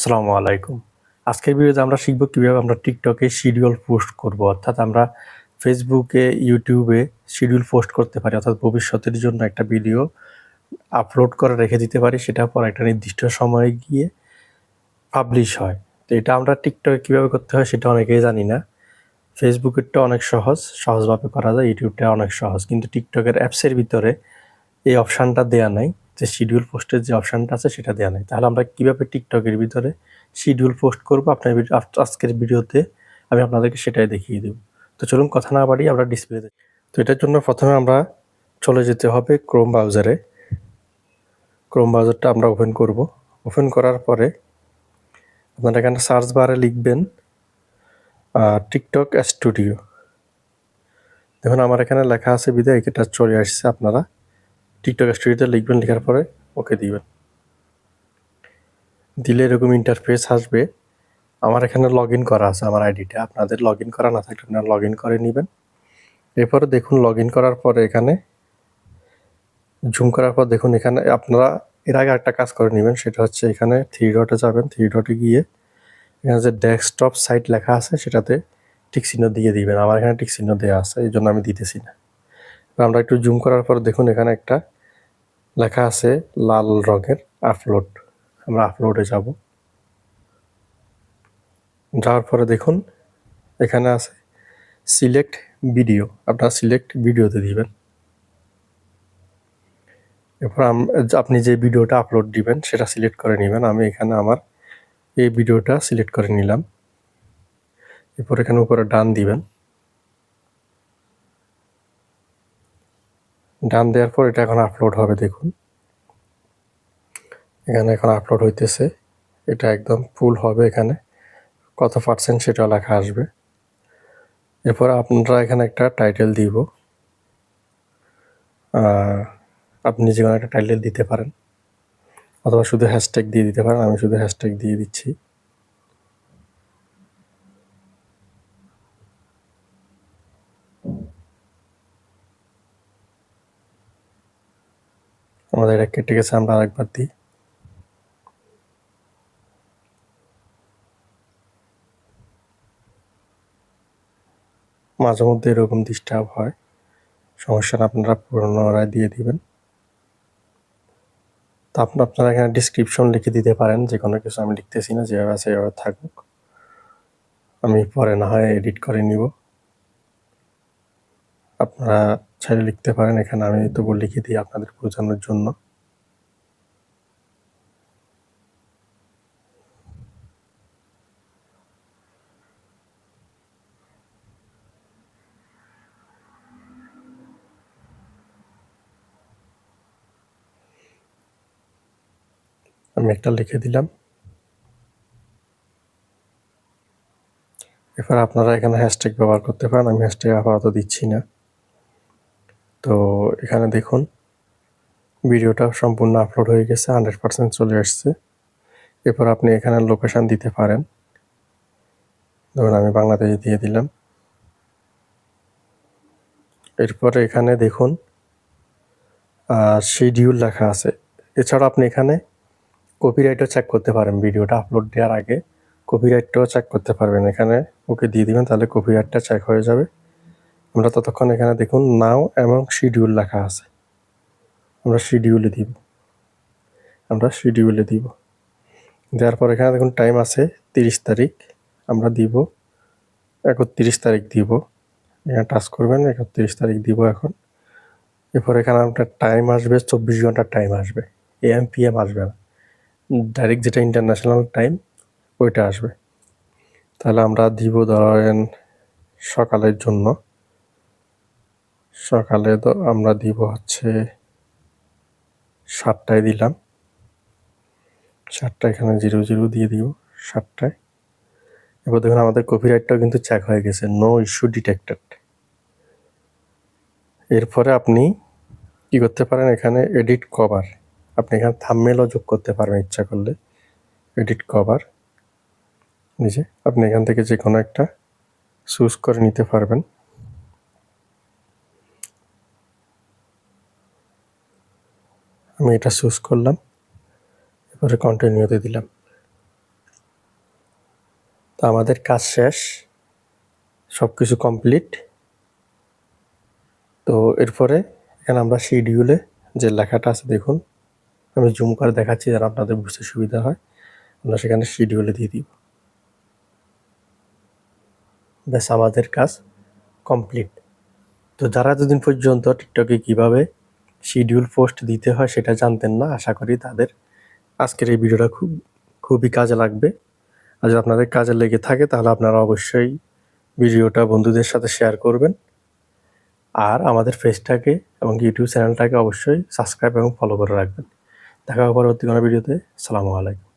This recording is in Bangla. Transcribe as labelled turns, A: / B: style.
A: আসসালামু আলাইকুম। আজকের ভিডিওতে আমরা শিখব কীভাবে আমরা টিকটকে শিডিউল পোস্ট করব, অর্থাৎ আমরা ফেসবুকে ইউটিউবে শিডিউল পোস্ট করতে পারি, অর্থাৎ ভবিষ্যতের জন্য একটা ভিডিও আপলোড করে রেখে দিতে পারি, সেটা পর একটা নির্দিষ্ট সময়ে গিয়ে পাবলিশ হয়। তো এটা আমরা টিকটকে কীভাবে করতে হয় সেটা অনেকেই জানি না। ফেসবুকেরটা অনেক সহজ, সহজভাবে করা যায় ইউটিউবটা অনেক সহজ, কিন্তু টিকটকের অ্যাপসের ভিতরে এই অপশানটা দেয়া নাই। যে শিডিউল পোস্টের যে অপশানটা আছে সেটা দেওয়া নেই। তাহলে আমরা কীভাবে টিকটকের ভিতরে শিডিউল পোস্ট করব? আপনার আজকের ভিডিওতে আমি আপনাদেরকে সেটাই দেখিয়ে দেব। তো চলুন কথা না বাড়িয়ে আমরা ডিসপ্লেতে তো এটার জন্য প্রথমে আমরা চলে যেতে হবে ক্রোম ব্রাউজারে ক্রোম ব্রাউজারটা আমরা ওপেন করব। ওপেন করার পরে আপনারা এখানে সার্চ বারে লিখবেন টিকটক স্টুডিও দেখুন, আমার এখানে লেখা আছে বিদায়, এটা চলে আসছে আপনারা। টিকটক স্টুডিওতে লিখবেন, লেখার পরে ওকে দিবেন। দিলে এরকম ইন্টারফেস আসবে। আমার এখানে লগ ইন করা আছে, আমার আইডিটা আপনাদের লগ ইন করা না থাকলে আপনারা লগ ইন করে নেবেন। এরপরে দেখুন লগ ইন করার পরে এখানে জুম করার পর দেখুন, এখানে আপনারা এর আগে একটা কাজ করে নেবেন, সেটা হচ্ছে এখানে থ্রি ডটে যাবেন। থ্রি ডটে গিয়ে এখানে যে ডেস্কটপ সাইট লেখা আছে, সেটাতে টিক চিহ্ন দিয়ে দিবেন। আমার এখানে টিক চিহ্ন দেওয়া আছে, এই জন্য আমি দিতেছি না। আমরা একটু জুম করার পর দেখুন এখানে একটা লেখা আছে লাল রঙের আপলোড আমরা আপলোডে যাব। যাওয়ার পরে দেখুন এখানে আছে সিলেক্ট ভিডিও আপনারা সিলেক্ট ভিডিওতে দিবেন। এরপর আপনি যে ভিডিওটা আপলোড দিবেন সেটা সিলেক্ট করে নেবেন। আমি এখানে আমার এই ভিডিওটা সিলেক্ট করে নিলাম। এরপর এখানে উপরে ডান দিবেন। ডান দেওয়ার পর এটা এখন আপলোড হবে, দেখুন। এখানে এখন আপলোড হইতেছে। এটা একদম ফুল হবে এখানে। কত পার্সেন্ট সেটা লেখা আসবে। এরপর আপনারা এখানে একটা টাইটেল দিব। আপনি যে কোনো একটা টাইটেল দিতে পারেন। অথবা শুধু হ্যাশট্যাগ দিয়ে দিতে পারেন, আমি শুধু হ্যাশট্যাগ দিয়ে দিচ্ছি। আমাদের এটা কেটে গেছে, আমরা আরেকবার দিই। মাঝে মধ্যে এরকম ডিস্টার্ব হয়। সমস্যা আপনারা পুনরায় দিয়ে দিবেন। তো আপনার আপনারা এখানে ডিসক্রিপশন লিখে দিতে পারেন, যে কোনো কিছু আমি লিখতেছি না, যেভাবে আছে এভাবে থাকুক। আমি পরে না হয় এডিট করে নিব। আপনারা চাইলে লিখতে পারেন। এখানে আমি তবু লিখে দিই আপনাদের বোঝানোর জন্য। আমি একটা লিখে দিলাম। এবার আপনারা এখানে হ্যাশট্যাগ ব্যবহার করতে পারেন। আমি হ্যাশট্যাগ আপাতত দিচ্ছি না। তো এখানে দেখুন, ভিডিওটা সম্পূর্ণ আপলোড হয়ে গেছে হান্ড্রেড পার্সেন্ট চলে আসছে। এরপর আপনি এখানে লোকেশান দিতে পারেন। ধরুন আমি বাংলাদেশে দিয়ে দিলাম। এরপরে এখানে দেখুন শিডিউল লেখা আছে। এছাড়া আপনি এখানে কপিরাইটও চেক করতে পারেন, ভিডিওটা আপলোড দেওয়ার আগে। কপিরাইটটাও চেক করতে পারবেন। এখানে ওকে দিয়ে দিবেন, তাহলে কপিরাইটটা চেক হয়ে যাবে। আমরা ততক্ষণ এখানে দেখুন নাও এবং শিডিউল লেখা আছে। আমরা শিডিউলে দিব। আমরা শিডিউলে দিব। দেওয়ার পর এখানে দেখুন টাইম আছে তিরিশ তারিখ। আমরা দিব, একত্রিশ তারিখ দিব। এখানে টাচ করবেন, একত্রিশ তারিখ দিব এখন। এরপর এখানে আপনার টাইম আসবে, চব্বিশ ঘণ্টার টাইম আসবে। এ এম পি এম আসবে না। ডাইরেক্ট যেটা ইন্টারন্যাশনাল টাইম ওইটা আসবে। তাহলে আমরা দিব ধরেন সকালের জন্য। সকালে তো আমরা দিব হচ্ছে সাতটায় দিলাম। সাতটা এখানে জিরো জিরো দিয়ে দিব সাতটায়। এবার দেখুন, আমাদের কপিরাইটটাও কিন্তু চেক হয়ে গেছে নো ইস্যু ডিটেক্টেড এরপরে আপনি কি করতে পারেন, এখানে এডিট কভার আপনি এখানে থামমেলও যোগ করতে পারবেন ইচ্ছা করলে এডিট কভার নিজে আপনি এখান থেকে যে কোনো একটা চুজ করে নিতে পারবেন। আমি এটা চুজ করলাম, এরপরে কন্টিনিউতে দিলাম। তো আমাদের কাজ শেষ সব কিছু কমপ্লিট তো এরপরে এখানে আমরা শিডিউলে যে লেখাটা আছে, দেখুন, আমি জুম করে দেখাচ্ছি যেন আপনাদের বুঝতে সুবিধা হয়। আমরা সেখানে শিডিউলে দিয়ে দিব। ব্যাস, আমাদের কাজ কমপ্লিট তো যারা এতদিন পর্যন্ত টিকটকে কীভাবে শিডিউল পোস্ট দিতে হয় সেটা জানতেন না, আশা করি তাদের। আজকের এই ভিডিওটা খুব, খুবই কাজে লাগবে। আর যদি আপনাদের কাজে লেগে থাকে তাহলে আপনারা অবশ্যই ভিডিওটা বন্ধুদের সাথে শেয়ার করবেন। আর আমাদের ফেসটাকে এবং ইউটিউব চ্যানেলটাকে অবশ্যই সাবস্ক্রাইব এবং ফলো করে রাখবেন। দেখা হবে পরবর্তী কোনো ভিডিওতে। সালামু আলাইকুম।